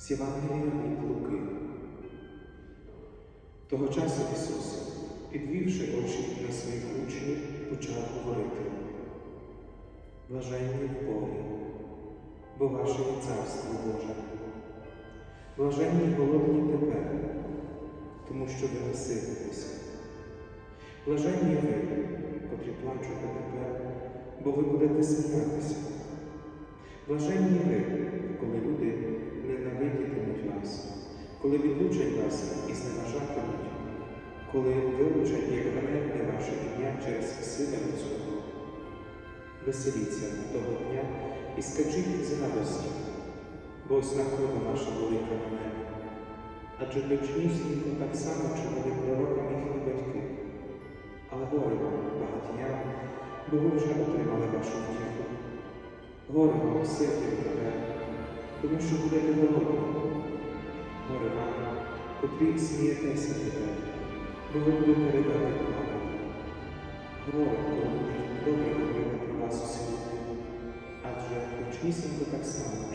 З Євангелія від Луки. Того часу Ісус, підвівши очі на своїх учнів, почав говорити. Блаженні в Богі, бо ваше є царство Боже. Блаженні голодні тепер, тому що ви насититеся. Блаженні ви, котрі плачете тепер, бо ви будете сміятися. Блаженні ви, коли люди коли відлучать вас і зневажатимуть, коли вилучать як ганебне ваше ім'я через сили людського. Веселіться того дня і скачіть з радості, бо ось нагорода ваша велика на небі. Адже точнісінько так само чинили пророкам їхні батьки. Але горе вам, багатіям, бо ви вже отримали вашу втіху. Горе вам, ситі тепер, тому що будете голодні. Горе вам, котрі смієтеся тепер, бо ви будете ридати плакати. Горе, коли будуть добре говорити про вас у світі, адже точнісінько так само чинили